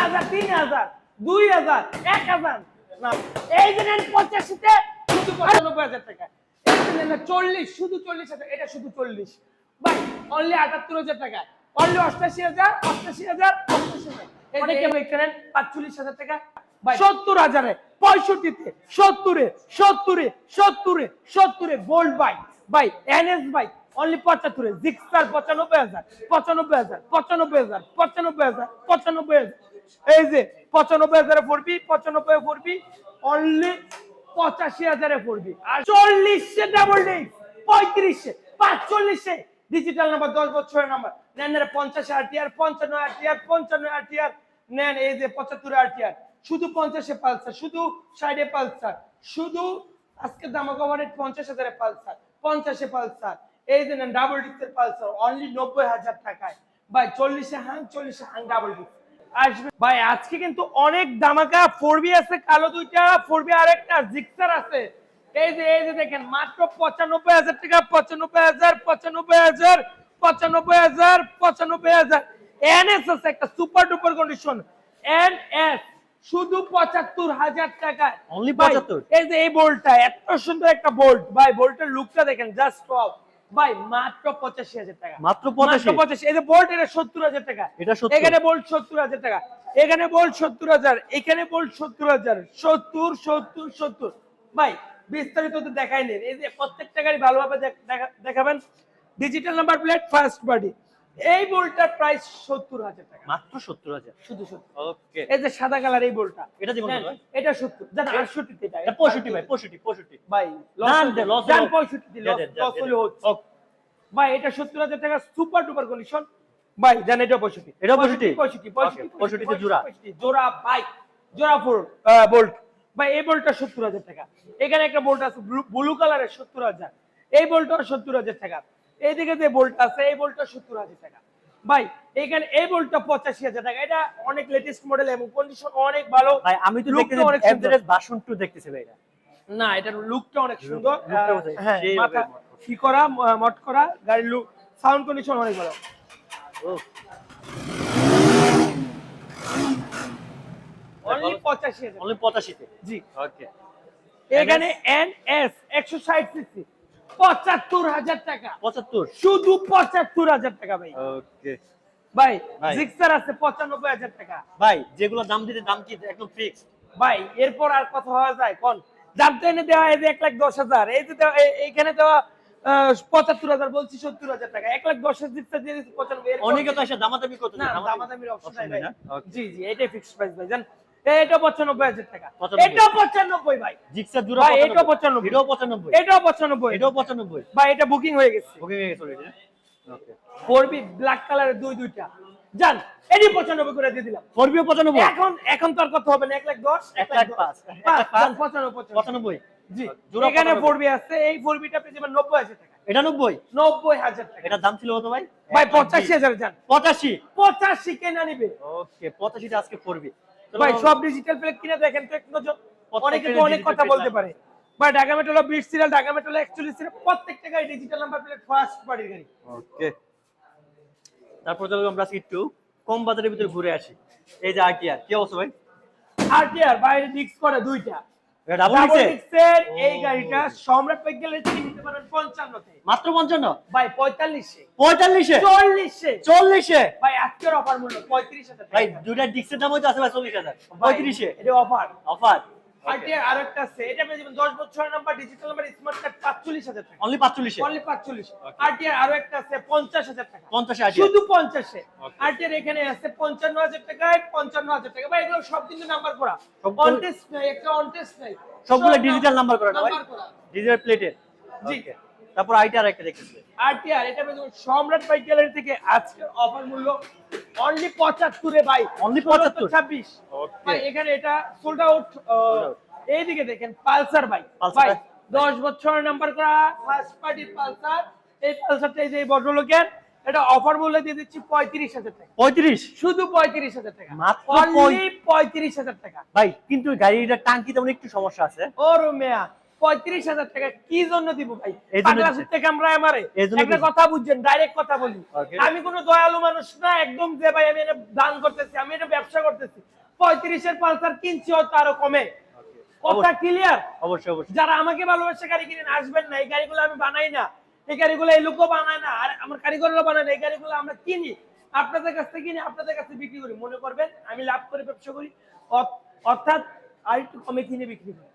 হাজার তিন হাজার দুই হাজার এক হাজার। না এই যে নেন পঁচাশিতে শুধু পঁচানব্বই হাজার টাকা। এই যে নেন চল্লিশ শুধু চল্লিশ হাজার এটা শুধু চল্লিশ। ভাই অনলি আটাত্তর হাজার টাকা। অনলি অষ্টাশি হাজার অষ্টাশি হাজার অষ্টাশি হাজার। অনেকে পাঁচচল্লিশ হাজার টাকা? সত্তর হাজারে পঁয়ষট্টিতে সত্তরে সত্তরে সত্তরে সত্তরে গোল্ড বাইক ভাই এনএস বাইক অনলি পঁচাত্তরে জিক্সার পঁচানব্বই হাজার পঁচানব্বই হাজার পঁচানব্বই হাজার পঁচানব্বই হাজার পঁচানব্বই হাজার। এই যে, পঁচানব্বই হাজারে পড়বি পঁচানব্বই পড়বি অনলি পঁচাশি হাজারে পড়বি আর চল্লিশে ডাবল ডিস্ক পঁয়ত্রিশে, পাঁচচল্লিশে ডিজিটাল নাম্বার দশ বছরের নাম্বার নেন পঞ্চাশ আরটিআর পঞ্চান্ন আরটিআর পঞ্চান্ন আরটিআর নেন এই যে পঁচাত্তর আরটিআর শুধু পঞ্চাশে পালসার, শুধু ষাটে পালসার, শুধু আজকে দামা কভারের পঞ্চাশ হাজারে পালসার, পঞ্চাশে পালসার। এই যে ডাবল ডিস্কের পালসার অনলি নব্বই হাজার টাকায়। ভাই, চল্লিশে হাং চল্লিশে হাং ডাবল ডিস্ক আসবে। ভাই আজকে কিন্তু অনেক দামাকা ফোর বি আছে কালো দুইটা। ফোর বি আরেকটা জিক্সার আছে। এই যে এই যে দেখেন মাত্র পঁচানব্বই হাজার টাকা পঁচানব্বই হাজার পঁচানব্বই হাজার পঁচানব্বই হাজার পঁচানব্বই হাজার। এনএস আছে একটা super duper condition. N S শুধু পঁচাত্তর হাজার টাকা। ভাই, 75? এই যে এই বোল্টটা এত সুন্দর একটা বোল্ট ভাই বোল্টের লুকটা দেখেন জাস্ট ওয়াও ভাই মাত্র পঁচাশি হাজার টাকা। মাত্র 85? পঁচাশি। এই যে বোল্ট এটা সত্তর হাজার টাকা। এটা এখানে বোল্ট সত্তর হাজার টাকা। এখানে বোল্ট সত্তর হাজার। এখানে বোল্ট সত্তর হাজার। সত্তর সত্তর সত্তর। ভাই বিস্তারিত তো দেখাই নেন এই যে প্রত্যেকটা গাড়ি ভালোভাবে দেখ- দেখাবেন। Digital number plate first party এই বোল্টটার প্রাইস সত্তর হাজার টাকা। মাত্র সত্তর হাজার? শুধু সত্তর। ওকে। এই যে সাদা কালার এই বোল্টটা এটা জীবন এটা সত্তর। জান আটষট্টি এটা। এটা পঁয়ষট্টি ভাই পঁয়ষট্টি পঁয়ষট্টি। ভাই। পঁয়ষট্টি দে, দে, দে, লস হলে হচ্ছে। ভাই এটা সত্তর হাজার টাকা সুপার ডুপার কন্ডিশন ভাই জান এটা পঁয়ষট্টি। 65? পঁয়ষট্টি? পঁয়ষট্টি Okay, 65 তে জোড়া। জোড়া বাইক জোড়া ফোর বোল্ট ভাই এই বোল্টটা সত্তর হাজার টাকা। এখানে একটা বোল্ট আছে ব্লু কালারের সত্তর হাজার। এই বোল্টটা সত্তর হাজার টাকা। এইদিকে যে বোল্ট আছে এই বোল্টটা সত্তর হাজার টাকা। ভাই এখানে এই বোল্টটা পঁচাশি হাজার টাকা। এটা অনেক লেটেস্ট মডেল এবং কন্ডিশন অনেক ভালো। ভাই আমি তো দেখতেছি অনেক সুন্দর। ভার্সন 2 দেখতেছি ভাই এটা না এটার লুকটা অনেক সুন্দর। হ্যাঁ মাথা কি করা মট করা গাড়ির লুক সাউন্ড কন্ডিশন অনেক ভালো। অনলি পঁচাশি অনলি 85 জি। ওকে এখানে এন এস একশো ষাট সিসি পঁচাত্তর হাজার টাকা। 75 শুধু পঁচাত্তর হাজার টাকা ভাই। ওকে। ভাই ভাই। জিক্সার আছে পঁচানব্বই হাজার টাকা। ভাই যেগুলো দাম দিতে দাম কি একদম ফিক্স ভাই এরপর আর কথা হওয়া যায় কোন? দাম তো এনে দেওয়া এই যে এক লাখ দশ হাজার। এই যে এইখানে দেওয়া পঁচাত্তর হাজার বলছি সত্তর হাজার টাকা। এক লাখ দশ হাজার জিক্সার দিয়ে দিচ্ছি পঁচানব্বই অনেকে তো এসে দামাদামি করতে না দামাদামির অপশন নাই ভাই জি জি এটাই ফিক্সড প্রাইস ভাই। জান এটা পঁচানব্বই হাজার টাকা। এটা পঁচানব্বই ভাই। জিক্সার জোড়া ভাই, 95 এটাও 95 এটাও 95 এটাও পঁচানব্বই। এটাও 95 ভাই এটা বুকিং হয়ে গেছে। ওকে হয়ে গেছে ওকে ফোরবি ব্ল্যাক কালারের দুই দুইটা। জান এটি পঁচানব্বই করে দিয়ে দিলাম। ফোরবিও 95 এখন এখন তো আর কত হবে না এক লাখ দশ এক লাখ পাঁচ। এক পাঁচ লাখ পাঁচ। জান, পঁচানব্বই পঁচানব্বই। জি এখানে ফোরবি আছে এই ফোরবিটা আপনি নব্বই হাজার টাকা। এটা 90 নব্বই হাজার টাকা। এটার দাম ছিল কত ভাই? ভাই পঁচাশি হাজার যান 85 পঁচাশি কেনা নিবে। ওকে 85 টা আজকে ফোরবি ভাই সব ডিজিটাল প্লেট কিনে দেখেন তো একটু নজর অনেকে তো অনেক কথা বলতে পারে। ভাই ঢাকা মেট্রোলো বিট সিরিয়াল ঢাকা মেট্রোলো একচল্লিশ সিরিয়াল প্রত্যেকটা গাড়ি ডিজিটাল নাম্বার প্লেট ফার্স্ট পার্টির গাড়ি। ওকে তারপর চলো আমরা একটু কম বাজারের ভিতরে ঘুরে আসি। এই যে আরটিআর কি অবস্থা ভাই? আর কি আর বাইরে ডিক্স করে দুইটা। এই গাড়িটা সম্রাট পেগেলের কিনতে পারেন পঞ্চান্নতে। মাত্র 55 ভাই পঁয়তাল্লিশে। 45 এ চল্লিশে? ভাই আজকের অফার মূল্য পঁয়ত্রিশ হাজার ভাই দুইটা ডিক্সের দাম হইতো আছে ভাই 40000 35 এ এটা অফার অফার আরেকটা আছে এটা পেয়ে যাবেন 10 বছরের number digital number smart card 45000 টাকা। অনলি 45 এ অনলি 45 আরটিআর আরও একটা আছে 50000 টাকা। 50 এ শুধু 50 আরটিআর এখানে আছে 55000 টাকায় 55000 টাকা। ভাই এগুলো সব কিন্তু নাম্বার করা। অনটেস্ট নাই একটা অনটেস্ট নাই। সবগুলো সব ডিজিটাল নাম্বার করা। না ভাই ডিজিটাল প্লেটের জি। ওকে তারপর আইটার একটা দেখতেছি আরটিআর এটা পেয়ে সম্রাট বাইক গ্যালারি থেকে আজকের অফার মূল্য অনলি 75 এ ভাই। Only 75 26 Okay. ভাই এখানে এটা সোল্ড আউট out. এইদিকে দেখেন পালসার বাইক ভাই bike? 10 বছর নাম্বার করা ফার্স্ট পার্টি পালসার। এই পালসারটা এই যে এই ভদ্রলোকের এটা অফার মূল্য দিয়ে দিচ্ছি 35000 টাকা। 35 শুধু 35000 টাকা। মাত্র অনলি 35000 টাকা। ভাই কিন্তু গাড়িটার টাঙ্কি তেমন একটু সমস্যা আছে। ও রুমিয়া পঁয়ত্রিশ হাজার টাকা কি জন্য দিব ভাই? কামড়ায় আমারে। একটা কথা বুঝছেন ডাইরেক্ট কথা বলি। আমি কোনো দয়ালু মানুষ না একদম যে ভাই আমি এটা দান করতেছি আমি এটা ব্যবসা করতেছি। পঁয়ত্রিশের পালসার কিনছি হয়তো আরও কমে। কথা। ক্লিয়ার অবশ্যই অবশ্যই। যারা আমাকে ভালোবাসে গাড়ি কিনে আসবেন না এই গাড়িগুলো আমি বানাই না। এই গাড়িগুলো এই লোকও বানায় না আর আমার কারিগররা বানায় না এই গাড়িগুলো আমরা কিনি আপনাদের কাছ থেকে কিনি আপনাদের কাছে বিক্রি করি মনে করবেন আমি লাভ করে ব্যবসা করি অর্থাৎ আর একটু কমে কিনে বিক্রি করি।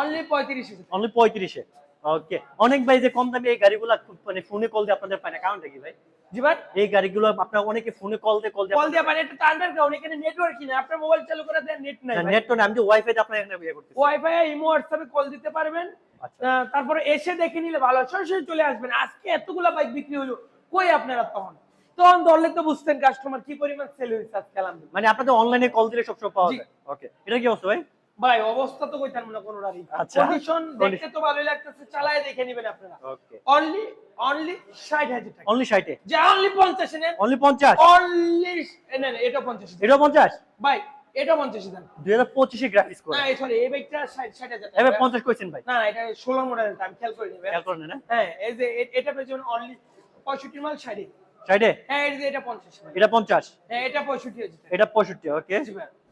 অনলি পঁয়ত্রিশ হাজার। অনলি পঁয়ত্রিশে? ওকে অনেক ভাই যে কম দামে এই গাড়িগুলো খুব মানে ফোনে কল দিয়ে আপনাদের পায় না কারণটা কি ভাই? জি ভাই। এই গাড়িগুলো আপনার অনেকে ফোনে কল দিয়ে কল দিয়ে কল দিয়ে পারেন এটা আন্ডারগ্রাউন্ড এখানে নেটওয়ার্ক কিনে আপনার মোবাইল চালু করে দেন নেট নাই নেট তো আমি ওয়াইফাই তে আপনার এখানে ইয়ে করতেছি। ওয়াইফাই ইমো হোয়াটসঅ্যাপে কল দিতে পারবেন। আচ্ছা। তারপরে এসে দেখে নিলে ভালো। হয়। সরাসরি চলে আসবেন। আজকে এতগুলা বাইক বিক্রি হলো। কই আপনারা তখন? তখন ধরলে তো বুঝতেন কাস্টমার কি পরিমাণ সেল হয়েছে আজকে মানে আপনাদের অনলাইনে কল দিলে সবসময় পাওয়া যায়। ওকে এটা কি অবস্থা ভাই? ভাই অবস্থা তো কইতার মনে কোনো রারি কন্ডিশন দেখতে তো ভালোই লাগতেছে চালায় দেখে নেবেন আপনারা। ওকে অনলি অনলি 60000 টাকা। অনলি 60 এ যা অনলি 50 নেন অনলি 50 অনলি না এটা 50 এটা 50 ভাই এটা 50 দেন। 2025 এ গ্রাফিক্স করে। না সরি এই বাইকটা 60 60000 এবে 50 কইছেন ভাই। না না এটা 16 মডেল আমি খেয়াল করে নেবেন খেয়াল করে নেন হ্যাঁ এই যে এটা পেছনে অনলি 65 মাল 60 সাইডে হ্যাঁ, মানে। হ্যাঁ এটা 50 এটা 50 এটা পঁয়ষট্টি আছে এটা 65 ওকে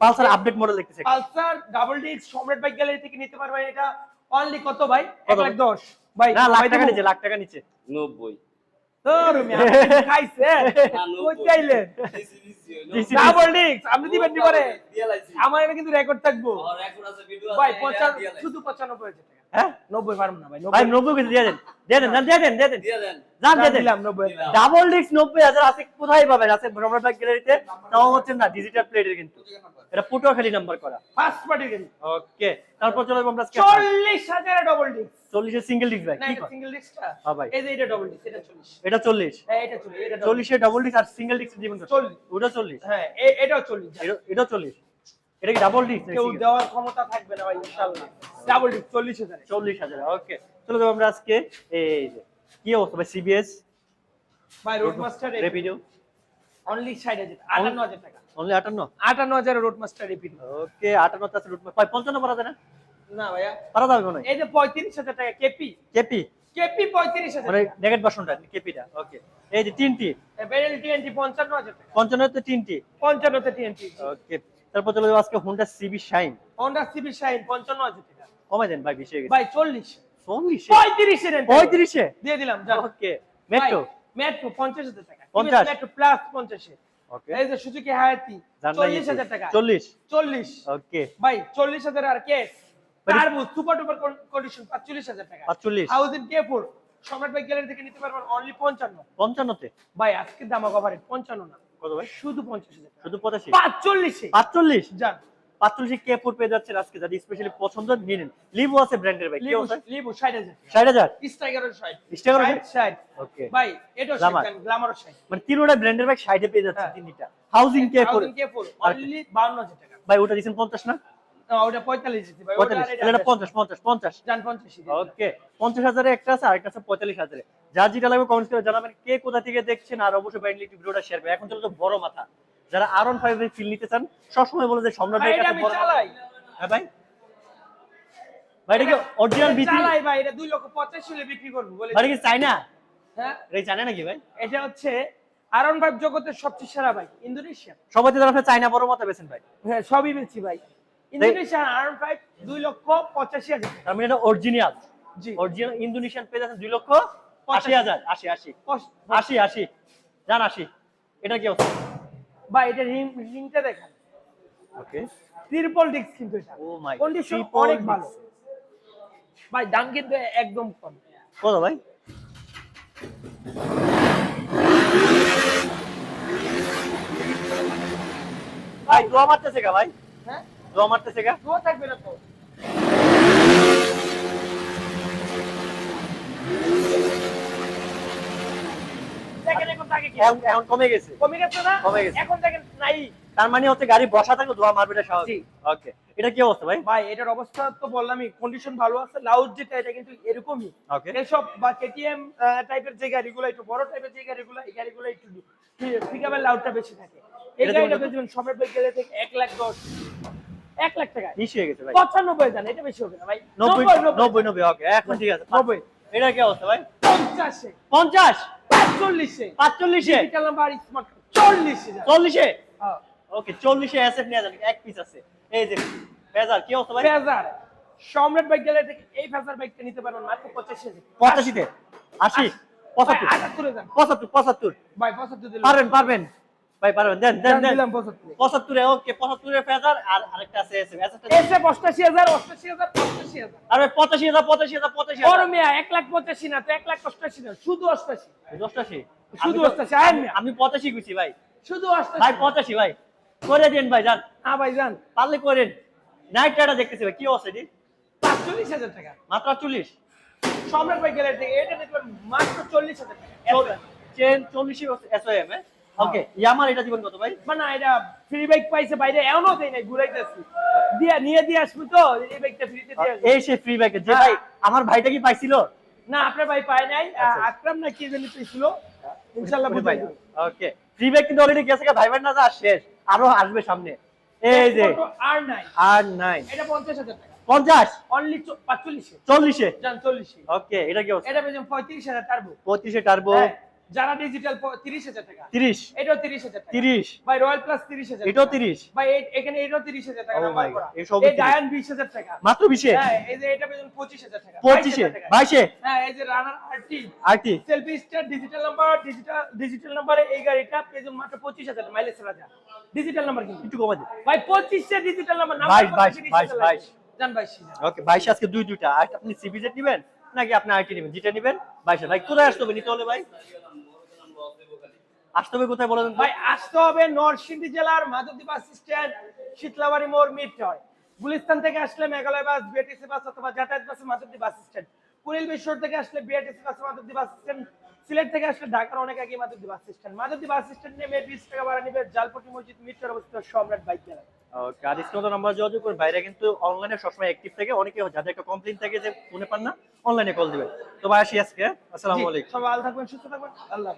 পালসার আপডেট মডেল দেখতেছি Pulsar double disc Samrat bike gallery থেকে নিতে পারবে এটা অনলি কত ভাই? 1 লাখ 10 ভাই না লাখ টাকা নিচে লাখ টাকা নিচে। 90 ডাবল ডিস্ক আপনি দিবেন আমার কিন্তু রেকর্ড থাকব। ভাই শুধু 95 হ্যাঁ? 90 পারব নব্বই হাজার। ডাবল ডিস্ক 90000 আছে কোথায় পাবেন? আছে ভ্রমণ বাইক গ্যালারিতে তাও হচ্ছে না ডিজিটাল প্লেটের কিন্তু। এটা পটুয়াখালী নাম্বার করা। ফার্স্ট পার্টি গাড়ি ওকে তারপর চলে আমরা চল্লিশ হাজার ডবল ডিস্ক 40 এর সিঙ্গেল ডিস্ক ভাই কি এটা সিঙ্গেল ডিস্কটা হ্যাঁ ভাই। এই যে এটা ডবল ডিস্ক এটা চল্লিশ। এটা 40 হ্যাঁ এটা চল্লিশ এটা 40 40 এর ডাবল ডিস্ক আর সিঙ্গেল ডিস্ক দিবেন কত? 40 ওটা 40 হ্যাঁ এটাও চল্লিশ। এটা এটা 40 এটা কি ডাবল ডিস্ক কেউ দেওয়ার ক্ষমতা থাকবে না ভাই ইনশাআল্লাহ। ডাবল ডিস্ক চল্লিশ হাজার। 40000 ওকে চলে যাব আমরা আজকে এই যে কি অবস্থা ভাই সিবিএস ভাই রোড মাস্টার রেপিডো অনলি ষাট হাজার আটান্ন হাজার টাকা। অনলি 58 আটান্ন হাজার রোড মাস্টার রিপিট ওকে 58 আছে রুট ভাই 55 পারা যায় না? না ভাইয়া। পারা যাবে হয়। এই যে পঁয়ত্রিশ হাজার টাকা কেপি কেপি কেপি পঁয়ত্রিশ হাজার মানে নেগেট ভার্সনটা কেপিটা ওকে। এই যে তিনটি বেরেল টিএনটি পঞ্চান্ন হাজার টাকা। 55 তে তিনটি পঞ্চান্নতে টিএনটি ওকে। তারপর চলে যাব আজকে Honda CB Shine Honda CB Shine পঞ্চান্ন হাজার টাকা। কমাই দেন ভাই বেশি হয়ে গেছে। ভাই চল্লিশ 40 পঁয়ত্রিশে নেন 35 এ দিয়ে দিলাম ওকে মেট্রো মেট্রো পঞ্চাশ হাজার টাকা। 50 মেট্রো প্লাস পঞ্চাশে। এই যে সুজুকি হায়াতি চল্লিশ হাজার টাকা। 40 চল্লিশ। ওকে ভাই চল্লিশ হাজার আর কেস সুপার ডুপার কন্ডিশন পাঁচচল্লিশ হাজার টাকা। 45 হাউজিং কে ফোর সম্রাট ভাই গ্যালারি থেকে নিতে পারবেন অনলি পঞ্চান্ন। 55 তে ভাই আজকে দামা কভারেজ পঞ্চান্ন না। কত ভাই? শুধু পঞ্চাশ হাজার শুধু 85 পাঁচচল্লিশে। 45 যান। 45 কে পেয়ে যাচ্ছেন আজকে যাদের স্পেশালি পছন্দ নিয়ে নিন। লিভো আছে ব্র্যান্ডের ভাই ষাট হাজার। 60000 স্ট্রাইকারও ষাট। Steiger ও ষাট ষাট। ওকে ভাই এটাও Glamour। ষাট গ্লামারও ষাট। মানে তিনটা ব্র্যান্ডের বাইক 60 পেয়ে যাচ্ছে হ্যাঁ। তিনটা। Housing K K four only বাউন্ন হাজার টাকা। ভাই ওটা দিছেন 50 না? না, ওটা পঁয়তাল্লিশ ভাই ওটা 45 আর এটা তাহলে এটা আঠাশ। 50 50 50 যান পঞ্চাশই দিয়ে দিলাম। ওকে পঞ্চাশ হাজারে একটা আছে আর একটা আছে পঁয়তাল্লিশ হাজারে। যার যেটা লাগবে কমেন্ট করে জানাবেন কে কোথা থেকে দেখছেন আর অবশ্যই বাইন্ডলি একটু ভিডিওটা শেয়ার করবেন। এখন চলে তো বড় মাথা। যারা আর ওয়ান ফাইভ ফিল নিতে চান সবসময় বলে যে সম্রাট ভাই, কাছে বড় হ্যাঁ ভাই। ভাই এটা কি অরিজিনাল বিক্রি? চালাই ভাই এটা দুই লক্ষ পঁচাশি হলে বিক্রি করব বলে ভাই কি হ্যাঁ। এটা চায়না নাকি ভাই? এটা হচ্ছে আরন ফাইভ জগতের সবচেয়ে সেরা বাইক ইন্দোনেশিয়া সবাই বড় বেছেন ভাই। হ্যাঁ সবই বেশি ভাই। ইন্দোনেশিয়া আরন ফাইভ দুই লক্ষ পঁচাশি হাজার। টাকা। তার মানে এটা অরিজিনাল জি। অরিজিনাল ইন্দোনেশিয়ান পেয়ে যাচ্ছেন দুই লক্ষ আশি হাজার। আশি আশি। আশি আশি। জান আশি। এটা কি অবস্থা? ভাই এটা রিং রিংটা দেখেন। ওকে ট্রিপল ডিস্ক কিন্তু এটা। My God, কন্ডিশন অনেক ভালো। ভাই দাম কিন্তু একদম কম। কত ভাই? ভাই দোয়া মারতেছে গা ভাই। হ্যাঁ? দোয়া মারতেছে গা। দোয়া থাকবে না তো। দেখেন এখন তাকে কি এখন এখন কমে গেছে। কমে গেছে না? কমে গেছে। এখন দেখেন নাই। তার মানে হচ্ছে গাড়ি বসা থাকলে দোয়া মারবে এটা স্বাভাবিক। ওকে। এটা কি অবস্থা ভাই? ভাই এটার অবস্থা তো বললামই কন্ডিশন ভালো আছে লাউড যেটা এটা কিন্তু এরকমই। এসব বা কেটিএম টাইপের যে গাড়িগুলো একটু বড় টাইপের যে গাড়িগুলো এই গাড়িগুলো একটু পিকআপের লাউডটা বেশি থাকে। এই গাড়িটা যেমন- বেচবেন সমেত বাইক গেলে থেকে এক লাখ দশ এক লাখ টাকা। বেশি হয়ে গেছে ভাই। পঁচানব্বই জান এটা বেশি হবে না ভাই। নব্বই নব্বই। নব্বই নব্বই ওকে এখন ঠিক আছে। নব্বই। এটা কি অবস্থা ভাই? পঞ্চাশে। পঞ্চাশ? পাঁচচল্লিশে। পাঁচচল্লিশে? নাম্বার স্মার্ট চল্লিশে চল্লিশে? হ্যাঁ। ওকে চল্লিশে এসএফ নিয়ে যান এক পিস আছে। এই যে ফেজার কি অবস্থা ভাই? ফেজার সম্রাট বাইক গেলে এই ফেজার বাইকটা নিতে পারবেন মাত্র পঁচাশি পঁচাশিতে? আশি? পঁচাত্তর? পঁচাত্তর পঁচাত্তর। ভাই পঁচাত্তর পারবেন পারবেন। ভাই পারবেন? দেন দেন দেন দিলাম পঁচাত্তরে। পঁচাত্তরে ওকে পঁচাত্তরে ফেজার আর আরেকটা আছে এসএফ এসএফ এসে অষ্টাশি হাজার অষ্টাশি হাজার অষ্টাশি হাজার। আর ভাই পঁচাশি হাজার পঁচাশি হাজার পঁচাশি বড় হাজার মেয়া এক লাখ পঁচাশি না তো এক লাখ অষ্টাশি না শুধু শুধু মিয়া। আমি পঁচাশি গুছি ভাই। শুধু ভাই অষ্টাশি পঁচাশি ভাই। করে দিন ভাই যান। হ্যাঁ ভাই যান। পারলে করেন। নাইট টাটা দেখতেছি ভাই কি আছে পাঁচচল্লিশ হাজার টাকা। মাত্র চল্লিশ সম্রাট ভাই গেলে থেকে এটা পারবেন মাত্র চল্লিশ হাজার টাকা। চেন চল্লিশে এসওএম ওকে ইয়ামার এটা দিবেন কত ভাই? মানে এটা ফ্রি বাইক পাইছে বাইরে এমনও দেয় নাই ঘুরাইতেছি। দিয়ে নিয়ে দিয়ে আসব তো এই বাইকটা ফ্রিতে দিয়ে এই সে ফ্রি যে ভাই আমার ভাইটা কি পাইছিল? না আপনার ভাই পায় নাই। আচ্ছা। আকরাম না কি জানি পেয়েছিল ইনশাল্লাহ বুঝাই ওকে ফ্রি ব্যাক কিন্তু অলরেডি গেছে ভাই ভাই না যা শেষ। আরও আসবে সামনে। এই যে আর নাই। আর নাই। এটা পঞ্চাশ হাজার টাকা। পঞ্চাশ? অনলি পাঁচচল্লিশে। চল্লিশে? যান চল্লিশে। ওকে এটা কি অবস্থা? এটা পেয়েছেন পঁয়ত্রিশ হাজার টার্বো। পঁচিশে টার্বো। যারা ডিজিটাল তিরিশ হাজার টাকা। তিরিশ। এটাও তিরিশ হাজার টাকা। তিরিশ। ভাই রয়্যাল প্লাস তিরিশ হাজার এটাও টাকা। তিরিশ। ভাই এই- এখানে এটাও তিরিশ হাজার টাকা Oh নাম্বার করা। এই এই ডায়ান টাকা। মাত্র বিশে? হ্যাঁ এই যে এটা পঁচিশ হাজার টাকা। পঁচিশে? 22,000 টাকা। বাইশে? হ্যাঁ এই যে runner RT RT selfie star digital number digital digital নাম্বারে এই গাড়িটা পেয়েছেন মাত্র পঁচিশ হাজার মাইলেজ রাজা ডিজিটাল নাম্বার কিন্তু। একটু কমা দিন। ভাই পঁচিশে ডিজিটাল নাম্বার বাইশ, বাইশ, বাইশ, বাইশ। জান বাইশ ওকে বাইশে আজকে দুই দুইটা। আর আপনি সিবিজেড নেবেন নাকি আপনি আইটি নেবেন? যেটা নেবেন? বাইশে। ভাই কোথায় আসতে হবে? নিতে হলে ভাই? আসতে হবে কোথায় বলেন ভাই আসতে হবে নরসিংদী জেলার মাধবদী বাস স্ট্যান্ড শীতলাবাড়ি মোড় মিরচর। গুলিস্তান থেকে আসলে মেঘালয় বাস বিআরটিসি বাস অথবা যাতায়াত বাসে মাধবদী বাস স্ট্যান্ড। কুড়িল বিশ্বর থেকে আসলে বিআরটিসি বাসে মাধবদী বাস স্ট্যান্ড। সিলেট থেকে আসলে ঢাকার অনেক আগে Madhabdi bus stand. Madhabdi bus stand নেমে বিশ টাকা ভাড়া নেবে জালপটি মসজিদ মিরচর অবস্থিত সম্রাট বাইক মেলা ওকে আর স্ক্রিনে নাম্বার যোগাযোগ করুন। বাইরে কিন্তু অনলাইনে সবসময় অ্যাক্টিভ থাকে। অনেকে যাদের একটা কমপ্লেইন থাকে যে ফোনে পান না অনলাইনে কল দিবেন তো ভাই আসি আজকে। আসসালামু আলাইকুম। সবাই ভালো থাকবেন সুস্থ থাকবেন। আল্লাহ